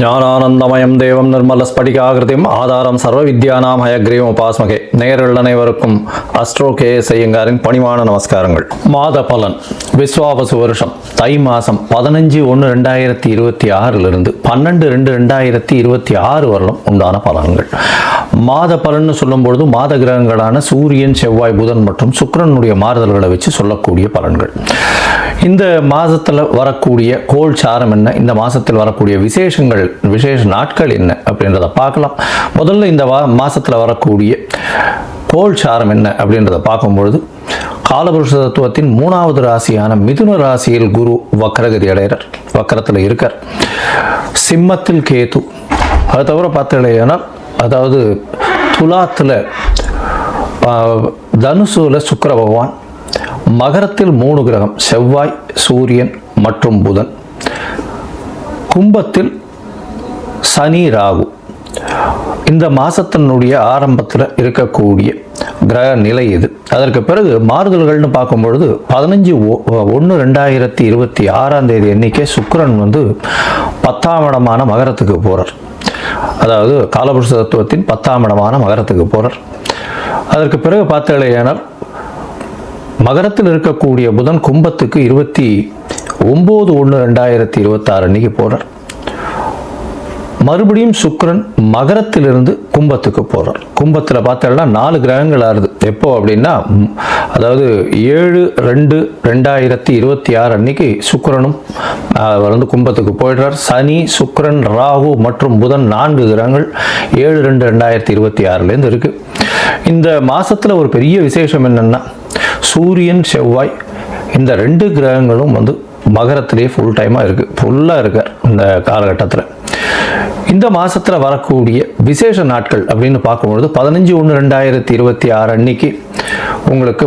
ஞானானந்தமயம் தேவம் நிர்மலஸ்படிகாகிருதியும் ஆதாரம் சர்வ வித்யானாம் ஹயக்ரீவம் உபாஸ்மகே. நேரில் அனைவருக்கும் அஸ்ட்ரோ கே செய்யுங்காரின் பணிவான நமஸ்காரங்கள். மாத பலன் விஸ்வாவசு வருஷம் தை மாதம் பதினஞ்சு ஒன்று ரெண்டாயிரத்தி இருபத்தி ஆறிலிருந்து பன்னெண்டு ரெண்டு ரெண்டாயிரத்தி இருபத்தி ஆறு வரலும் உண்டான பலன்கள். மாத பலன்னு சொல்லும்பொழுது மாத கிரகங்களான சூரியன் செவ்வாய் புதன் மற்றும் சுக்கிரனுடைய மாறுதல்களை வச்சு சொல்லக்கூடிய பலன்கள். இந்த மாதத்தில் வரக்கூடிய கோல் சாரம் என்ன? இந்த மாதத்தில் வரக்கூடிய விசேஷங்கள் விசேஷ நாட்கள் என்ன அப்படின்றத பார்க்கலாம். முதல்ல இந்த வா மாதத்தில் வரக்கூடிய கோல் சாரம் என்ன அப்படின்றத பார்க்கும்பொழுது காலபுருஷ தத்துவத்தின் மூணாவது ராசியான மிதுன ராசியில் குரு வக்கரகதி அடைகிறார். வக்கரத்தில் இருக்கார். சிம்மத்தில் கேது. அது தவிர பார்த்தீங்கன்னா அதாவது துலாத்தில் தனுசுல சுக்கர பகவான். மகரத்தில் மூணு கிரகம் செவ்வாய் சூரியன் மற்றும் புதன். கும்பத்தில் சனி ராகு. இந்த மாதத்தினுடைய ஆரம்பத்தில் இருக்கக்கூடிய கிரக நிலை இது. அதற்கு பிறகு மாறுதல்கள்னு பார்க்கும்பொழுது பதினஞ்சு ஒன்று ரெண்டாயிரத்தி இருபத்தி ஆறாம் தேதி எண்ணிக்கை சுக்கரன் வந்து பத்தாம் இடமான மகரத்துக்கு போகிறார் அதாவது காலபுருஷ தத்துவத்தின் பத்தாம் இடமான மகரத்துக்கு போகிறார் அதற்கு பிறகு பார்த்தீங்களேனால் மகரத்தில் இருக்கக்கூடிய புதன் கும்பத்துக்கு இருபத்தி ஒம்பது ஒன்று ரெண்டாயிரத்தி இருபத்தாறு அன்னைக்கு போகிறார் மறுபடியும் சுக்கரன் மகரத்திலிருந்து கும்பத்துக்கு போகிறார் கும்பத்தில் பார்த்தோம்னா நாலு கிரகங்கள் ஆறுது. எப்போ அப்படின்னா அதாவது ஏழு ரெண்டு ரெண்டாயிரத்தி இருபத்தி ஆறு அன்னைக்கு சுக்கரனும் அவர் வந்து கும்பத்துக்கு போயிடுறார். சனி சுக்கரன் ராகு மற்றும் புதன் நான்கு கிரகங்கள் ஏழு ரெண்டு ரெண்டாயிரத்தி இருபத்தி ஆறுலேருந்து இருக்குது இந்த மாதத்தில் ஒரு பெரிய விசேஷம் என்னன்னா சூரியன் செவ்வாய் இந்த ரெண்டு கிரகங்களும் வந்து மகரத்திலேயே ஃபுல் டைமாக இருக்குது ஃபுல்லாக இருக்கார் இந்த காலகட்டத்தில். இந்த மாதத்தில் வரக்கூடிய விசேஷ நாட்கள் அப்படின்னு பார்க்கும்பொழுது பதினஞ்சு ஒன்று ரெண்டாயிரத்தி இருபத்தி ஆறு அன்னைக்கு உங்களுக்கு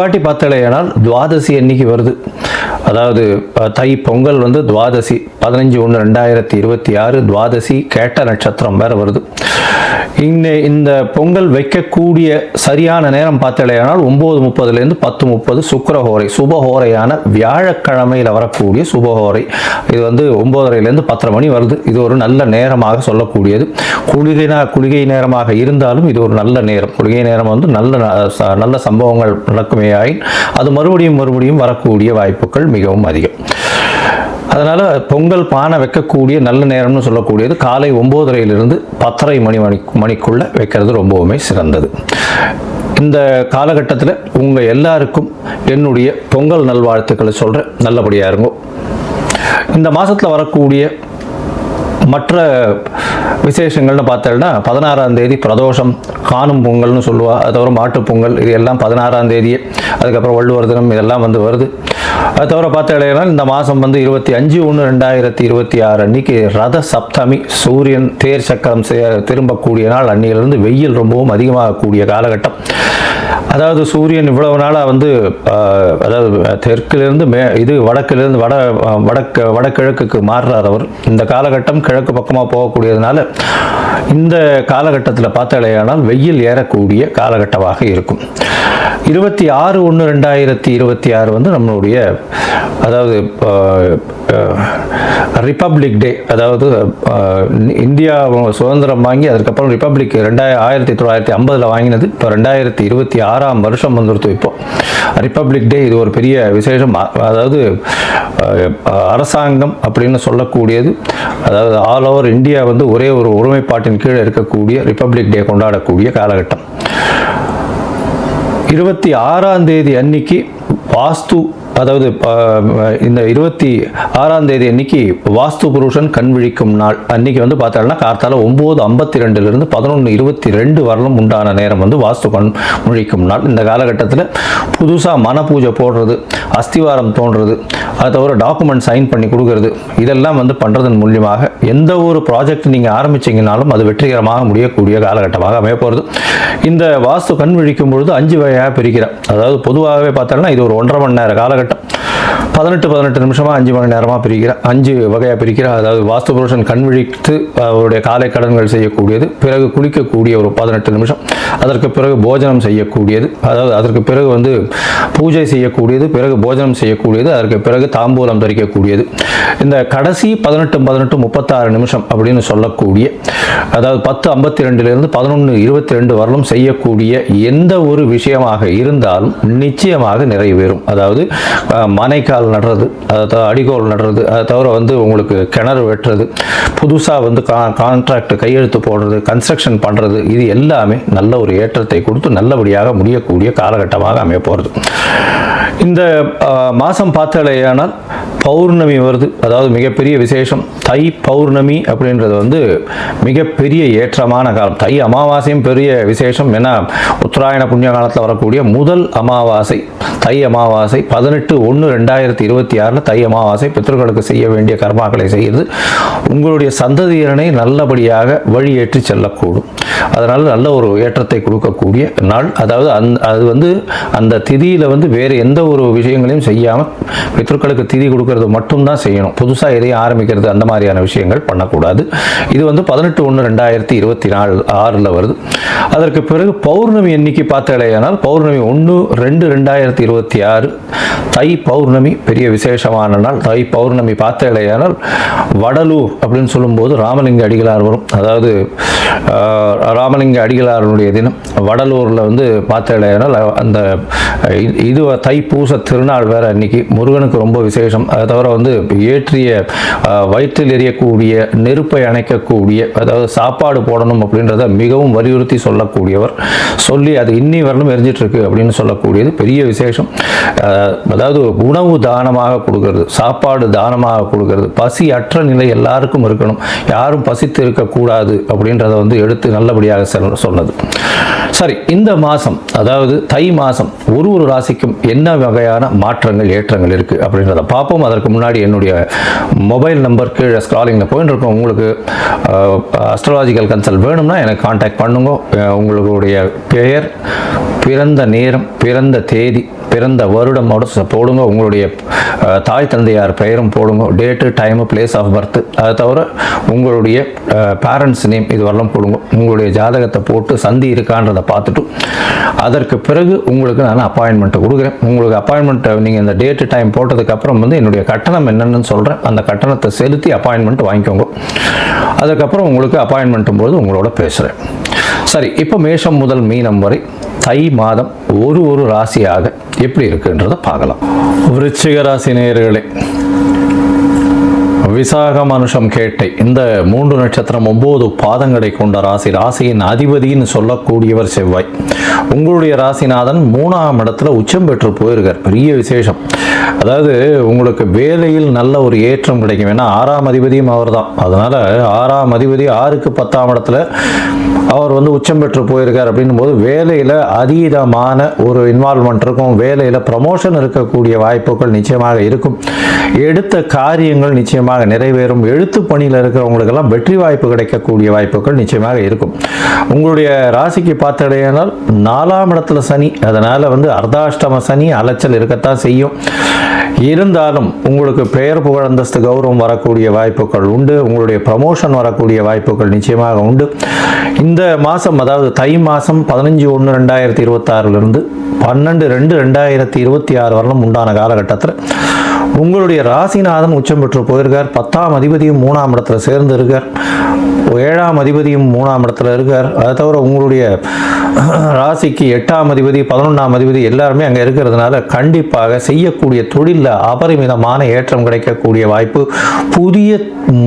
வாட்டி பார்த்தலையானால் துவாதசி அன்னைக்கு வருது. அதாவது தை பொங்கல் வந்து துவாதசி பதினஞ்சு ஒன்று ரெண்டாயிரத்தி இருபத்தி ஆறு துவாதசி கேட்ட நட்சத்திரம் வேற வருது. இந்த இந்த பொங்கல் வைக்கக்கூடிய சரியான நேரம் பார்த்தலையானால் ஒம்பது முப்பதுலேருந்து பத்து முப்பது சுக்கரஹோரை சுபஹோரையான வியாழக்கிழமையில் வரக்கூடிய சுபஹோரை. இது வந்து ஒம்பதரையிலேருந்து பத்தரை மணி வருது. இது ஒரு நல்ல நேரமாக சொல்லக்கூடியது. குளிகைனா குளிகை நேரமாக இருந்தாலும் இது ஒரு நல்ல நேரம். குளிகை நேரம் வந்து நல்ல ந- ச- நல்ல சம்பவங்கள் நடக்குமே ஆயின் அது மறுபடியும் மறுபடியும் வரக்கூடிய வாய்ப்புகள் மிகவும் அதிகம். அதனால் பொங்கல் பானை வைக்கக்கூடிய நல்ல நேரம்னு சொல்லக்கூடியது காலை ஒம்போதரையிலிருந்து பத்தரை மணி மணி மணிக்குள்ளே வைக்கிறது ரொம்பவுமே சிறந்தது. இந்த காலகட்டத்தில் உங்கள் எல்லாருக்கும் என்னுடைய பொங்கல் நல்வாழ்த்துக்களை சொல்கிறேன் நல்லபடியாக இருங்கோ. இந்த மாதத்தில் வரக்கூடிய மற்ற விசேஷங்கள்னு பார்த்தோம்னா பதினாறாம் தேதி பிரதோஷம் காணும் பொங்கல்னு சொல்லுவா அது தவிர மாட்டுப் பொங்கல் இது எல்லாம் பதினாறாம் தேதி அதுக்கப்புறம் வள்ளுவர் தினம் இதெல்லாம் வந்து வருது. அது தவிர பார்த்தீங்கன்னா இந்த மாதம் வந்து இருபத்தி அஞ்சு ஒன்று ரெண்டாயிரத்தி இருபத்தி ஆறு அன்னைக்கு ரத சப்தமி சூரியன் தேர் சக்கரம் செ- திரும்பக்கூடிய நாள் அன்னியிலிருந்து வெயில் ரொம்பவும் அதிகமாகக்கூடிய காலகட்டம். அதாவது சூரியன் இவ்வளவு நாளாக வந்து அதாவது தெற்கிலிருந்து மே இது வடக்கிலிருந்து வட வடக்கு வடகிழக்குக்கு மாறுறார் அவர். இந்த காலகட்டம் கிழக்கு பக்கமாக போகக்கூடியதுனால இந்த காலகட்டத்தில் பார்த்தாலேயானால் வெயில் ஏறக்கூடிய காலகட்டமாக இருக்கும். இருபத்தி ஆறு ஒன்று ரெண்டாயிரத்தி இருபத்தி ஆறு வந்து நம்மளுடைய அதாவது ரிப்பப்ளிக் டே அதாவது இந்தியா சுதந்திரம் வாங்கி அதுக்கப்புறம் ரிப்பப்ளிக் ரெண்டாயிர ஆயிரத்தி தொள்ளாயிரத்தி ஐம்பதில் வாங்கினது. இப்போ ரெண்டாயிரத்தி இருபத்தி ஆறாம் வருஷம் வந்துடுத்து இப்போ. ரிப்பப்ளிக் டே இது ஒரு பெரிய விசேஷம். அதாவது அரசாங்கம் அப்படின்னு சொல்லக்கூடியது. அதாவது ஆல் ஓவர் இந்தியா வந்து ஒரே ஒரு ஒருமைப்பாட்டின் கீழே இருக்கக்கூடிய ரிப்பப்ளிக் டே கொண்டாடக்கூடிய காலகட்டம். இருபத்தி ஆறாம் தேதி அன்னைக்கு வாஸ்து அதாவது இந்த இருபத்தி ஆறாம் தேதி அன்னைக்கு வாஸ்து புருஷன் கண் விழிக்கும் நாள். அன்னைக்கு வந்து பார்த்தாங்கன்னா கார்த்தால ஒம்பது ஐம்பத்தி ரெண்டுலேருந்து பதினொன்று இருபத்தி ரெண்டு வரலும் உண்டான நேரம் வந்து வாஸ்து கண் முழிக்கும் நாள். இந்த காலகட்டத்தில் புதுசாக மன பூஜை போடுறது அஸ்திவாரம் தோன்றது அதை தவிர டாக்குமெண்ட் சைன் பண்ணி கொடுக்கறது இதெல்லாம் வந்து பண்ணுறதன் மூலியமாக எந்த ஒரு ப்ராஜெக்ட் நீங்கள் ஆரம்பிச்சிங்கனாலும் அது வெற்றிகரமாக முடியக்கூடிய காலகட்டமாக அமைய போகிறது இந்த வாஸ்து கண் விழிக்கும் பொழுது அஞ்சு வகையாக பிரிக்கிறேன். அதாவது பொதுவாகவே பார்த்தோம்னா இது ஒரு ஒன்றரை மணி நேர காலகட்டம். കാലഘട്ടം பதினெட்டு பதினெட்டு நிமிஷமாக அஞ்சு மணி நேரமாக பிரிக்கிறார் அஞ்சு வகையாக பிரிக்கிறார் அதாவது வாஸ்து புருஷன் கண் விழித்து அவருடைய காலை கடன்கள் செய்யக்கூடியது பிறகு குளிக்கக்கூடிய ஒரு பதினெட்டு நிமிஷம் அதற்கு பிறகு போஜனம் செய்யக்கூடியது அதாவது அதற்கு பிறகு வந்து பூஜை செய்யக்கூடியது பிறகு போஜனம் செய்யக்கூடியது அதற்கு பிறகு தாம்பூலம் தரிக்கக்கூடியது. இந்த கடைசி பதினெட்டு பதினெட்டு முப்பத்தாறு நிமிஷம் அப்படின்னு சொல்லக்கூடிய அதாவது பத்து ஐம்பத்தி ரெண்டுலேருந்து பதினொன்று இருபத்தி ரெண்டு வரலும் செய்யக்கூடிய எந்த ஒரு விஷயமாக இருந்தாலும் நிச்சயமாக நிறைவேறும். அதாவது மனை மனைக்கால் நடுறது அதை அடிகோல் நடுறது அதை தவிர வந்து உங்களுக்கு கிணறு வெட்டுறது புதுசாக வந்து கா கான்ட்ராக்ட் கையெழுத்து போடுறது கன்ஸ்ட்ரக்ஷன் பண்ணுறது இது எல்லாமே நல்ல ஒரு ஏற்றத்தை கொடுத்து நல்லபடியாக முடியக்கூடிய காலகட்டமாக அமைய போகிறது இந்த மாதம் பார்த்தாலேயானால் பௌர்ணமி வருது. அதாவது மிகப்பெரிய விசேஷம். தை பௌர்ணமி அப்படின்றது வந்து மிகப்பெரிய ஏற்றமான காலம். தை அமாவாசையும் பெரிய விசேஷம் ஏன்னா உத்தராயண புண்ணிய காலத்தில் வரக்கூடிய முதல் அமாவாசை. தை அமாவாசை பதினெட்டு ஒன்று ரெண்டாயிரத்தி இருபத்தி ஆறில் தை அமாவாசை பித்தர்களுக்கு செய்ய வேண்டிய கர்மாக்களை செய்து உங்களுடைய சந்ததியரனை நல்லபடியாக வழியேற்றி செல்லக்கூடும். அதனால் நல்ல ஒரு ஏற்றத்தை கொடுக்கக்கூடிய நாள். அதாவது அந் அது வந்து அந்த திதியில் வந்து வேறு எந்த ஒரு விஷயங்களையும் செய்யாமல் பித்தர்களுக்கு திதி கொடுக்கறது மட்டும்தான் செய்யணும். புதுசாக எதையும் ஆரம்பிக்கிறது அந்த மாதிரியான விஷயங்கள் பண்ணக்கூடாது. இது வந்து பதினெட்டு ஒன்று ரெண்டாயிரத்தி இருபத்தி நாலு ஆறில் வருது. அதற்கு பிறகு பௌர்ணமி எண்ணிக்கை பார்த்தாலேயானால் பௌர்ணமி ஒன்று ரெண்டு ரெண்டாயிரத்தி இருபத்தி ஆறு தை பௌர்ணமி பெரிய விசேஷமான நாள். தை பௌர்ணமி பார்த்தாலேயானால் வடலூர் அப்படின்னு சொல்லும்போது ராமலிங்க அடிகளார் வரும். அதாவது ராமலிங்க அடிகளாரனுடைய தினம் வடலூரில் வந்து பார்த்தாலேயானால் அந்த இது தைப்பூச திருநாள் வேறு அன்னைக்கு முருகனுக்கு ரொம்ப விசேஷம். அதை தவிர வந்து ஏற்றிய வயிற்றில் எரியக்கூடிய நெருப்பை அணைக்கக்கூடிய அதாவது சாப்பாடு போடணும் அப்படின்றத மிகவும் வலியுறுத்தி சொல்லக்கூடியவர். சொல்லி அது இன்னி வரலும் எரிஞ்சிட்ருக்கு அப்படின்னு சொல்லக்கூடியது பெரிய விசேஷம். அதாவது உணவு தானமாக கொடுக்கறது சாப்பாடு தானமாக கொடுக்கறது பசி அற்ற நிலை எல்லாருக்கும் இருக்கணும். யாரும் பசித்து இருக்கக்கூடாது அப்படின்றத வந்து எடுத்து நல்லபடி செல் சொன்னது. சரி இந்த மாதம் அதாவது தை மாதம் ஒரு ஒரு ராசிக்கும் என்ன வகையான மாற்றங்கள் ஏற்றங்கள் இருக்குது அப்படின்றத பார்ப்போம். அதற்கு முன்னாடி என்னுடைய மொபைல் நம்பர் கீழே ஸ்க்ராலிங்கில் போயின்னு இருக்கோம் உங்களுக்கு அஸ்ட்ராலாஜிக்கல் கன்சல்ட் வேணும்னா எனக்கு காண்டாக்ட் பண்ணுங்க. உங்களுடைய பெயர் பிறந்த நேரம் பிறந்த தேதி பிறந்த வருடமோட போடுங்க. உங்களுடைய தாய் தந்தையார் பெயரும் போடுங்க. Date time place of birth அதை தவிர உங்களுடைய பேரண்ட்ஸ் நேம் இது வரலாம் போடுங்க. உங்களுடைய ஜாதகத்தை போட்டு சந்தி இருக்கான்றதை பார்த்துட்டு அதற்கு பிறகு உங்களுக்கு நான் அப்பாயின்மெண்ட்டை கொடுக்குறேன். உங்களுக்கு அப்பாயின்மெண்ட்டை நீங்கள் இந்த டேட்டு டைம் போட்டதுக்கப்புறம் வந்து என்னுடைய கட்டணம் என்னென்னு சொல்கிறேன் அந்த கட்டணத்தை செலுத்தி அப்பாயின்மெண்ட் வாங்கிக்கோங்க. அதுக்கப்புறம் உங்களுக்கு அப்பாயின்மெண்ட்டும் போது உங்களோட பேசுகிறேன் சரி இப்போ மேஷம் முதல் மீனம் வரை தை மாதம் ஒரு ஒரு ராசியாக எப்படி இருக்குன்றதை பார்க்கலாம். விருச்சிக ராசி நேயர்களே விசாக மனுஷம் கேட்டை இந்த மூன்று நட்சத்திரம் ஒன்பது பாதங்களை கொண்ட ராசி ராசியின் அதிபதின்னு சொல்லக்கூடியவர் செவ்வாய். உங்களுடைய ராசிநாதன் மூணாம் இடத்துல உச்சம் பெற்று போயிருக்கார். பெரிய விசேஷம். அதாவது உங்களுக்கு வேலையில் நல்ல ஒரு ஏற்றம் கிடைக்கும். ஏன்னா ஆறாம் அதிபதியும் அவர் தான் அதனால ஆறாம் அதிபதி ஆறுக்கு பத்தாம் இடத்துல அவர் வந்து உச்சம் பெற்று போயிருக்கார் அப்படின்னும் போது வேலையில் அதீதமான ஒரு இன்வால்மெண்ட் இருக்கும். வேலையில் ப்ரமோஷன் இருக்கக்கூடிய வாய்ப்புகள் நிச்சயமாக இருக்கும். எடுத்த காரியங்கள் நிச்சயமாக நிறைவேறும். எழுத்து பணியில் இருக்கிறவங்களுக்கெல்லாம் வெற்றி வாய்ப்பு கிடைக்கக்கூடிய வாய்ப்புகள் நிச்சயமாக இருக்கும். உங்களுடைய ராசிக்கு பார்த்தடையானால் நாலாம் இடத்துல சனி. அதனால் வந்து அர்த்தாஷ்டம சனி அலைச்சல் இருக்கத்தான் செய்யும். இருந்தாலும் உங்களுக்கு பெயர் புகழ் அந்தஸ்து கௌரவம் வரக்கூடிய வாய்ப்புகள் உண்டு. உங்களுடைய ப்ரமோஷன் வரக்கூடிய வாய்ப்புகள் நிச்சயமாக உண்டு. இந்த மாதம் அதாவது தை மாதம் பதினஞ்சு ஒன்று ரெண்டாயிரத்தி இருபத்தாறுலேருந்து பன்னெண்டு ரெண்டு ரெண்டாயிரத்தி இருபத்தி ஆறு வரலும் உண்டான காலகட்டத்தில் உங்களுடைய ராசிநாதன் உச்சம் பெற்று போயிருக்கார். பத்தாம் அதிபதியும் மூணாம் இடத்துல சேர்ந்து இருக்கார். ஏழாம் அதிபதியும் மூணாம் இடத்துல இருக்கார். அதை தவிர உங்களுடைய ராசிக்கு எட்டாம் அதிபதி பதினொன்றாம் அதிபதி எல்லாருமே அங்கே இருக்கிறதுனால கண்டிப்பாக செய்யக்கூடிய தொழிலில் அபரிமிதமான ஏற்றம் கிடைக்கக்கூடிய வாய்ப்பு புதிய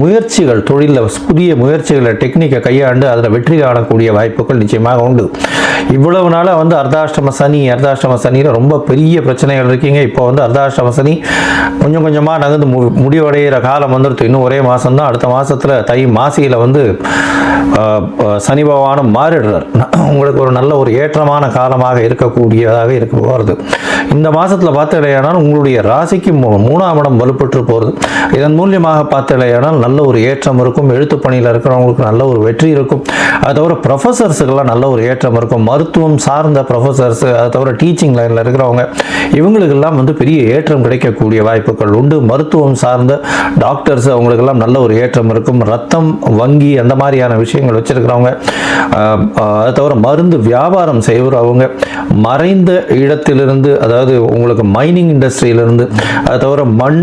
முயற்சிகள் தொழிலில் புதிய முயற்சிகளை டெக்னிக்கை கையாண்டு அதில் வெற்றி காணக்கூடிய வாய்ப்புகள் நிச்சயமாக உண்டு. இவ்வளவு நாளாக வந்து அர்த்தாஷ்டம சனி அர்த்தாஷ்டம சனியில் ரொம்ப பெரிய பிரச்சனைகள் இருக்கீங்க. இப்போ வந்து அர்த்தாஷ்டம சனி கொஞ்சம் கொஞ்சமாக நகர்ந்து மு முடிவடைகிற காலம் வந்துடுது இன்னும் ஒரே மாதம் தான் அடுத்த மாதத்தில் தை மாசியில் வந்து சனி பகவானும் மாறிடுறார். உங்களுக்கு ஒரு நல்ல ஒரு ஏற்றமான காலமாக இருக்கக்கூடியதாக இருக்க போகிறது இந்த மாதத்தில் பார்த்தலையானால் உங்களுடைய ராசிக்கு மூ- மூணாம் இடம் வலுப்பெற்று போகிறது இதன் மூலியமாக பார்த்தலையானால் நல்ல ஒரு ஏற்றம் இருக்கும். எழுத்து பணியில் இருக்கிறவங்களுக்கு நல்ல ஒரு வெற்றி இருக்கும். அது தவிர ப்ரொஃபஸர்ஸுக்கெல்லாம் நல்ல ஒரு ஏற்றம் இருக்கும். மருத்துவம் சார்ந்த ப்ரொஃபஸர்ஸு அது தவிர டீச்சிங் லைனில் இருக்கிறவங்க இவங்களுக்கெல்லாம் வந்து பெரிய ஏற்றம் கிடைக்கக்கூடிய வாய்ப்பு வாய்ப்புகள் உண்டு. மருத்துவம் சார்ந்த டாக்டர்ஸ் அவங்களுக்கெல்லாம் நல்ல ஒரு ஏற்றம் இருக்கும். ரத்தம் வங்கி அந்த மாதிரியான விஷயங்கள் வச்சிருக்கிறவங்க அதை தவிர மருந்து வியாபாரம் செய்கிறவங்க மறைந்த இடத்திலிருந்து அதாவது உங்களுக்கு மைனிங் இண்டஸ்ட்ரியிலிருந்து அதை தவிர மண்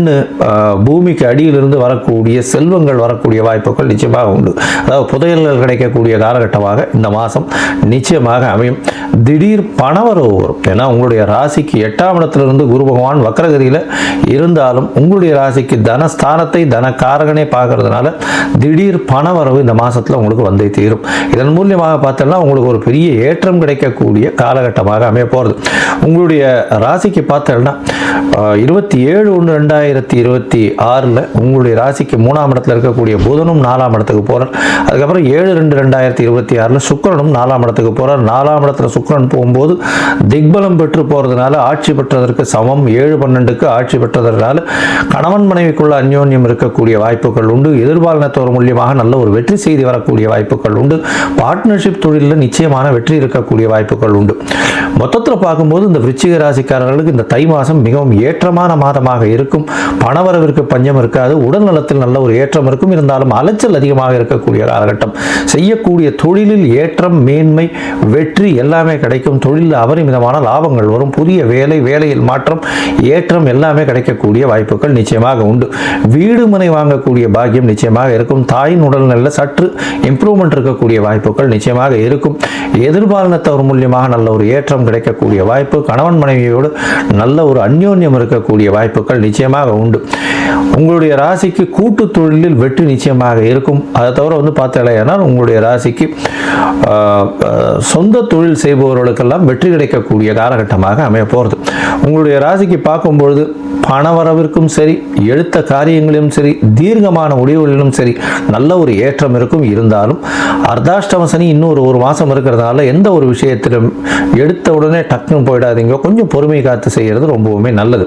பூமிக்கு அடியிலிருந்து வரக்கூடிய செல்வங்கள் வரக்கூடிய வாய்ப்புகள் நிச்சயமாக உண்டு. அதாவது புதையல்கள் கிடைக்கக்கூடிய காலகட்டமாக இந்த மாதம் நிச்சயமாக அமையும். திடீர் பணவரவு வரும். ஏன்னா உங்களுடைய ராசிக்கு எட்டாம் இடத்திலிருந்து குரு பகவான் வக்கரகதியில் இருந்தாலும் உங்களுடைய ராசிக்கு தனஸ்தானத்தை தனக்காரகனே பார்க்கறதுனால திடீர் பண வரவு இந்த மாதத்தில் உங்களுக்கு வந்தே தீரும். இதன் மூலியமாக பார்த்தோம்னா உங்களுக்கு ஒரு பெரிய ஏற்றம் கிடைக்கக்கூடிய காலகட்டமாக அமைய போகிறது உங்களுடைய ராசிக்கு பார்த்தோம்னா இருபத்தி ஏழு ஒன்று ரெண்டாயிரத்தி இருபத்தி ஆறில் உங்களுடைய ராசிக்கு மூணாம் இடத்துல இருக்கக்கூடிய புதனும் நாலாம் இடத்துக்கு போகிறார் அதுக்கப்புறம் ஏழு ரெண்டு ரெண்டாயிரத்தி இருபத்தி ஆறில் சுக்கிரனும் நாலாம் இடத்துக்கு போகிறார் நாலாம் இடத்துல சுக்கிரன் போகும்போது திக்பலம் பெற்று போகிறதுனால ஆட்சி பெற்றதற்கு சமம். ஏழு பன்னெண்டுக்கு ஆட்சி பெற்றதற்கு பெற்றதனால கணவன் மனைவிக்குள்ள அந்யோன்யம் இருக்கக்கூடிய வாய்ப்புகள் உண்டு. எதிர்பாலினத்தோர் மூலியமாக நல்ல ஒரு வெற்றி செய்தி வரக்கூடிய வாய்ப்புகள் உண்டு. பார்ட்னர்ஷிப் தொழிலில் நிச்சயமான வெற்றி இருக்கக்கூடிய வாய்ப்புகள் உண்டு. மொத்தத்தில் பார்க்கும்போது இந்த விருச்சிக ராசிக்காரர்களுக்கு இந்த தை மாதம் மிகவும் ஏற்றமான மாதமாக இருக்கும். பணவரவிற்கு பஞ்சம் இருக்காது. உடல் நலத்தில் நல்ல ஒரு ஏற்றம் இருக்கும். இருந்தாலும் அலைச்சல் அதிகமாக இருக்கக்கூடிய காலகட்டம். செய்யக்கூடிய தொழிலில் ஏற்றம் மேன்மை வெற்றி எல்லாமே கிடைக்கும். தொழிலில் அபரிமிதமான லாபங்கள் வரும். புதிய வேலை வேலையில் மாற்றம் ஏற்றம் எல்லாமே கிடைக்கக்கூடிய வாய்ப்புகள் நிச்சயமாக உண்டு. வீடு மனை வாங்கக்கூடிய பாக்கியம் நிச்சயமாக இருக்கும். தாயின் உடல்நல சற்று இம்ப்ரூவ்மெண்ட் இருக்கக்கூடிய வாய்ப்புகள் நிச்சயமாக இருக்கும். எதிர்பாலினத்தவர் மூலியமாக நல்ல ஒரு ஏற்றம் கிடைக்கக்கூடிய வாய்ப்பு கணவன் மனைவியோடு நல்ல ஒரு அந்யோன்யம் இருக்கக்கூடிய வாய்ப்புகள் நிச்சயமாக உண்டு. உங்களுடைய ராசிக்கு கூட்டு தொழிலில் வெற்றி நிச்சயமாக இருக்கும். அதை தவிர வந்து பார்த்தீங்கன்னா உங்களுடைய ராசிக்கு சொந்த தொழில் செய்பவர்களுக்கெல்லாம் வெற்றி கிடைக்கக்கூடிய காலகட்டமாக அமைய போகிறது. உங்களுடைய ராசிக்கு பார்க்கும்பொழுது வரவிற்கும் சரி எடுத்த காரியங்களிலும் சரி தீர்க்கமான முடிவுகளிலும் சரி நல்ல ஒரு ஏற்றம் இருக்கும் இருந்தாலும் அர்த்தாஷ்டம சனி இன்னொரு ஒரு ஒரு மாதம் இருக்கிறதுனால எந்த ஒரு விஷயத்திலும் எடுத்த உடனே டக்குன்னு போயிடாதீங்க. கொஞ்சம் பொறுமை காத்து செய்கிறது ரொம்பவுமே நல்லது.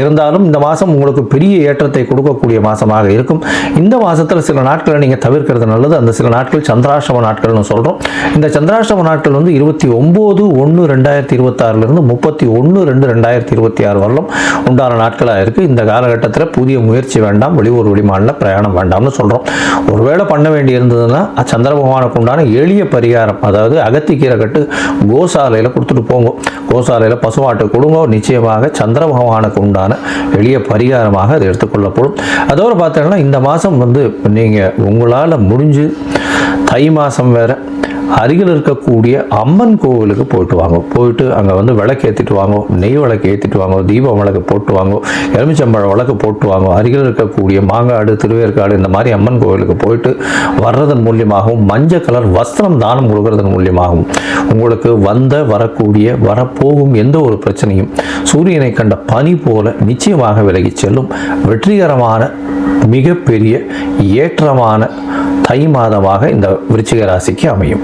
இருந்தாலும் இந்த மாதம் உங்களுக்கு பெரிய ஏற்றத்தை கொடுக்கக்கூடிய மாதமாக இருக்கும். இந்த மாதத்தில் சில நாட்களை நீங்கள் தவிர்க்கிறது நல்லது. அந்த சில நாட்கள் சந்திராஷ்டம நாட்கள்னு சொல்கிறோம் இந்த சந்திராஷ்டம நாட்கள் வந்து இருபத்தி ஒம்பது ஒன்று ரெண்டாயிரத்தி இருபத்தாறுலேருந்து முப்பத்தி ஒன்று ரெண்டு ரெண்டாயிரத்தி இருபத்தி ஆறு வரலும் உண்டான நாட்களாக இருக்குது இந்த காலகட்டத்தில் புதிய முயற்சி வேண்டாம் வெளியூர் வெளிமாநில பிரயாணம் வேண்டாம்னு சொல்கிறோம் ஒருவேளை பண்ண வேண்டி இருந்ததுன்னா சந்திர பகவானுக்கு உண்டான எளிய பரிகாரம் அதாவது அகத்திக்கீரை கட்டு கோசாலையில் கொடுத்துட்டு போங்க. கோசாலையில் பசுமாட்டு கொடுங்க. நிச்சயமாக சந்திர பகவானுக்கு உண்டான எளிய பரிகாரமாக அது எடுத்துக்கொள்ளப்படும். அதோடு பார்த்தீங்கன்னா இந்த மாதம் வந்து நீங்கள் உங்களால் முடிஞ்சு தை மாதம் வேறு அருகில் இருக்கக்கூடிய அம்மன் கோவிலுக்கு போயிட்டு வாங்க. போயிட்டு அங்கே வந்து விளக்கு ஏற்றிட்டு வாங்க நெய் விளக்கு ஏற்றிட்டு வாங்க தீபம் விளக்கு போட்டு வாங்க எலுமிச்சம்பழம் விளக்கு போட்டு வாங்க அருகில் இருக்கக்கூடிய மாங்காடு திருவேற்காடு இந்த மாதிரி அம்மன் கோவிலுக்கு போயிட்டு வர்றதன் மூலியமாகவும் மஞ்சள் கலர் வஸ்திரம் தானம் கொடுக்கறதன் மூலியமாகவும் உங்களுக்கு வந்த வரக்கூடிய வரப்போகும் எந்த ஒரு பிரச்சனையும் சூரியனை கண்ட பனி போல நிச்சயமாக விலகி செல்லும் வெற்றிகரமான மிகப்பெரிய ஏற்றமான தை மாதமாக இந்த விருச்சிக ராசிக்கு அமையும்.